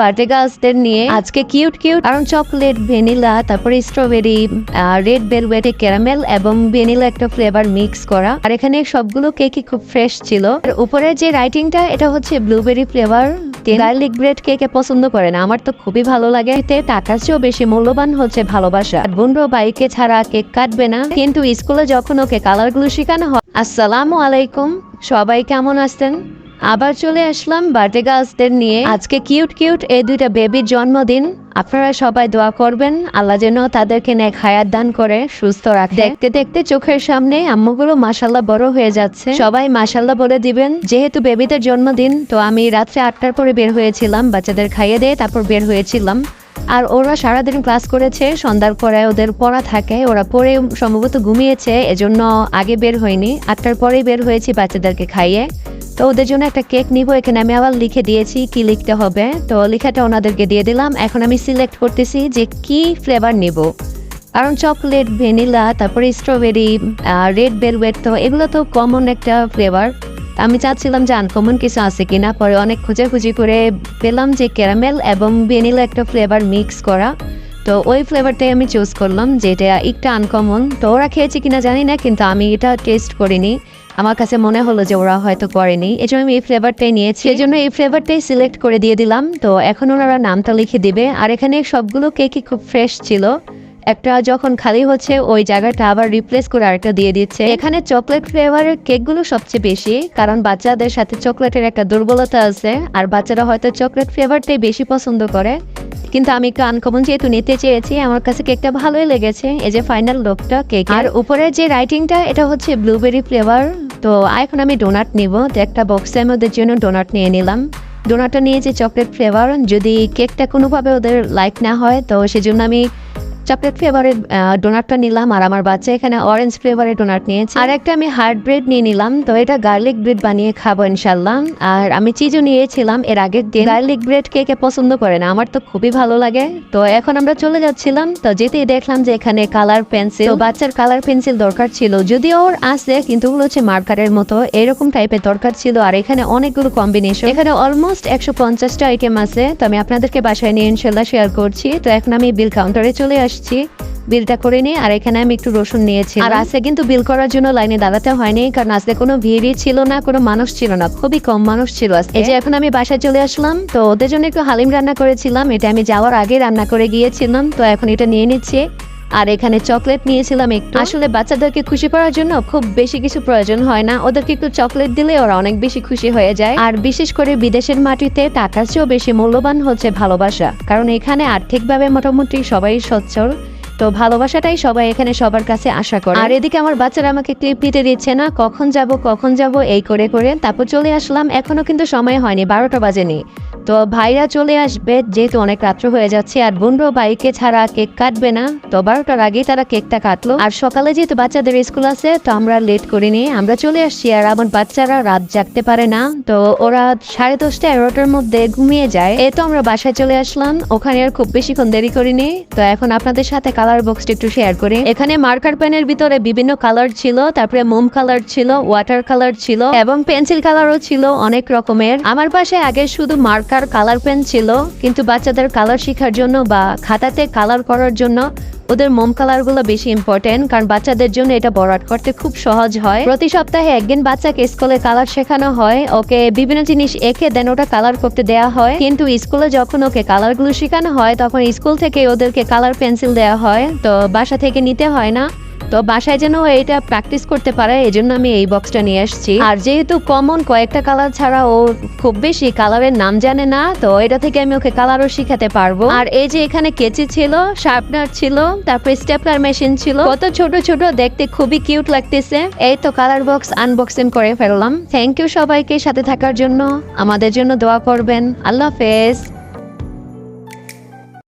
Birthday গার্লসদের নিয়ে। আজকে কিউট কিউট কারণ চকলেট ভ্যানিলা তারপরে স্ট্রবেরি রেড বেলভেটে ক্যারামেল এবং ভ্যানিলা একটা ফ্লেভার মিক্স করা। আর এখানে সবগুলো কেকই খুব ফ্রেশ ছিল। আর উপরে যে রাইটিংটা এটা হচ্ছে ব্লুবেরি ফ্লেভার গার্লিক ব্রেড কেকে পছন্দ করে না। আমার তো খুবই ভালো লাগে। এতে টাকার চেয়েও বেশি মূল্যবান হচ্ছে ভালোবাসা। বোনরো বাইকে ছাড়া কেক কাটবে না। কিন্তু স্কুলে যখন ওকে কালারগুলো শেখানো হয়, আসসালামু আলাইকুম। সবাই কেমন আছেন? আবার চলে আসলাম বার্থডে গার্লসদের নিয়ে। আজকে কিউট কিউট এই দুইটা বেবির জন্মদিন। আপনারা সবাই দোয়া করবেন। আল্লাহ যেন তাদেরকে নেক হায়াত দান করে, সুস্থ রাখে। দেখতে দেখতে চোখের সামনে আম্মুগুলো মাসাল্লাহ বড় হয়ে যাচ্ছে। সবাই মাসাল্লাহ বলে দিবেন, যেহেতু বেবিদের জন্মদিন, তো আমি রাত্রে আটটার পরে বের হয়েছিলাম। বাচ্চাদের খাইয়ে দিয়ে তারপর বের হয়েছিলাম। আর ওরা সারাদিন ক্লাস করেছে, সন্ধ্যার পরে ওদের পড়া থাকে। ওরা পরে সম্ভবত ঘুমিয়েছে, এজন্য আগে বের হয়নি। আটটার পরেই বের হয়েছি বাচ্চাদেরকে খাইয়ে। তো ওদের জন্য একটা কেক নিব, এখানে আমি আবার লিখে দিয়েছি কি লিখতে হবে। তো লেখাটা ওনাদেরকে দিয়ে দিলাম। এখন আমি সিলেক্ট করতেছি যে কি ফ্লেভার নিব। কারণ চকলেট, ভ্যানিলা, তারপরে স্ট্রবেরি রেড বেলভেট তো এগুলো তো কমন একটা ফ্লেভার আমি চাচ্ছিলাম যে আনকমন কিছু আছে কিনা। পরে অনেক খোঁজাখুঁজি করে পেলাম যে ক্যারামেল এবং ভ্যানিলা একটা ফ্লেভার মিক্স করা। তো ওই ফ্লেভারটাই আমি চুজ করলাম, যেটা একটু আনকমন তো ওরা খেয়েছে কিনা জানি না, কিন্তু আমি এটা টেস্ট করিনি। আমার কাছে মনে হলো যে ওরা হয়তো করেনি। এই জন্য আমি এই ফ্লেভারটাই নিয়েছি। এই জন্য এই ফ্লেভারটাই সিলেক্ট করে দিয়ে দিলাম। তো এখন ওনারা নামটা লিখে দিবে। আর এখানে সবগুলো কেকই খুব ফ্রেশ ছিল। একটা যখন খালি হচ্ছে, ওই জায়গাটা আবার রিপ্লেস করে আরেকটা দিয়ে দিচ্ছে। এখানে চকলেট ফ্লেভারের কেকগুলো সবচেয়ে বেশি। কারণ বাচ্চাদের সাথে চকলেটের একটা দুর্বলতা আছে। আর বাচ্চারা হয়তো চকলেট ফ্লেভারটাই বেশি পছন্দ করে। কিন্তু আমি একটু আনকমন যেহেতু নিতে চেয়েছি, আমার কাছে কেকটা ভালোই লেগেছে। এই যে ফাইনাল লোকটা কেক আর উপরে যে রাইটিংটা এটা হচ্ছে ব্লুবেরি ফ্লেভার তো এখন আমি ডোনাট নিব। তো একটা বক্সের মধ্যে জন্য ডোনাট নিয়ে নিলাম। ডোনাটটা নিয়ে যে চকলেট ফ্লেভার যদি কেকটা কোনোভাবে ওদের লাইক না হয়, তো সেজন্য আমি চকলেট ফ্লেভারের ডোনাটটা নিলাম আর আমার বাচ্চা এখানে অরেঞ্জ ফ্লেভারের ডোনাট নিয়েছে। আর একটা আমি হার্ড ব্রেড নিয়ে নিলাম, তো এটা গার্লিক ব্রেড বানিয়ে খাব ইনশাল্লাহ আর আমি চিজও নিয়েছিলাম এর দিন। গার্লিক ব্রেড কে কে পছন্দ করে না, আমার তো খুবই ভালো লাগে। তো এখন আমরা চলে যাচ্ছিলাম, তো যেতেই দেখলাম যে এখানে কালার পেন্সিল বাচ্চার কালার পেন্সিল দরকার ছিল। যদিও ওর আছে, কিন্তু ওগুলো হচ্ছে মার্কারের মতো, এরকম টাইপের দরকার ছিল। আর এখানে অনেকগুলো কম্বিনেশন এখানে অলমোস্ট একশো পঞ্চাশটা আইটেম আছে। তো আমি আপনাদেরকে বাসায় নিয়ে ইনশাল্লাহ শেয়ার করছি। তো এখন আমি বিল কাউন্টারে চলে আসছি। বিলটা করে নিই আর এখানে আমি একটু রসুন নিয়েছি আর আজকে কিন্তু বিল করার জন্য লাইনে দাঁড়াতে হয়নি কারণ আজকে কোনো ভিড়ই ছিল না কোনো মানুষ ছিল না খুবই কম মানুষ ছিল আজকে। এই যে এখন আমি বাসায় চলে আসলাম তো ওদের জন্য একটু হালিম রান্না করেছিলাম এটা আমি যাওয়ার আগে রান্না করে গিয়েছিলাম তো এখন এটা নিয়ে নিচ্ছি। আর এখানে চকলেট নিয়েছিলাম একটু। আসলে বাচ্চাদেরকে খুশি করার জন্য খুব বেশি কিছু প্রয়োজন হয় না। ওদেরকে একটু চকলেট দিলে ওরা অনেক বেশি খুশি হয়ে যায়। আর বিশেষ করে বিদেশের মাটিতে টাকার চেয়েও বেশি মূল্যবান হচ্ছে ভালোবাসা। কারণ এখানে আর্থিকভাবে মোটামুটি সবাই সচ্ছল। তো ভালোবাসাটাই সবাই এখানে সবার কাছে আশা করে। আর এদিকে আমার বাচ্চারা আমাকে ক্লিপ দিতে দিচ্ছে না, কখন যাব কখন যাব, এই করে করে। তারপর চলে আসলাম, এখনও কিন্তু সময় হয়নি, বারোটা বাজেনি। তো ভাইরা চলে আসবে, যেহেতু অনেক রাত্র হয়ে যাচ্ছে, আর বোনরাও বাইকে ছাড়া কেক কাটবে না, তো বারোটার আগেই তারা কেকটা কাটলো। আর সকালে যেহেতু বাচ্চাদের স্কুল আছে, তো আমরা লেট করিনি আমরা চলে আসছি, আর আমার বাচ্চারা রাত জাগতে পারে না। তো ওরা সাড়ে দশটা, এগারোটার মধ্যে ঘুমিয়ে যায়। এই তো আমরা বাসায় চলে আসলাম, ওখানে আর খুব বেশিক্ষণ দেরি করিনি। তো এখন আপনাদের সাথে কালার বক্সটি একটু শেয়ার করি। এখানে মার্কার পেনের ভিতরে বিভিন্ন কালার ছিল, তারপরে মোম কালার ছিল ওয়াটার কালার ছিল এবং পেন্সিল কালারও ছিল অনেক রকমের। আমার পাশে আগে শুধু মার্কার কালার পেন ছিল, কিন্তু বাচ্চাদের কালার শেখার জন্য বা খাতাতে কালার করার জন্য ওদের মোম কালারগুলো বেশি ইম্পর্টেন্ট কারণ বাচ্চাদের জন্য এটা বরাট করতে খুব সহজ হয়। প্রতি সপ্তাহে একদিন বাচ্চাকে স্কুলে কালার শেখানো হয়। ওকে বিভিন্ন জিনিস এঁকে দেন, ওটা কালার করতে দেয়া হয়। কিন্তু স্কুলে যখন ওকে কালারগুলো শেখানো হয়, তখন স্কুল থেকে ওদেরকে কালার পেন্সিল দেওয়া হয়। তো বাসা থেকে নিতে হয় না। তো বাসায় যেন এটা প্র্যাকটিস করতে পারে এই জন্য আমি এই বক্সটা নিয়ে আসছি। আর যেহেতু কমন কয়েকটা কালার ছাড়া ও খুব বেশি কালারের নাম জানে না, তো এটা থেকে আমি ওকে কালারও শিখাতে পারব। আর এই যে এখানে কেচি ছিল শার্পনার ছিল, তারপরে স্টেপলার মেশিন ছিল, কত ছোট ছোট, দেখতে খুবই কিউট লাগতেছে। এই তো কালার বক্স আনবক্সিং করে ফেললাম। থ্যাংক ইউ সবাইকে সাথে থাকার জন্য। আমাদের জন্য দোয়া করবেন। আল্লাহ হাফেজ।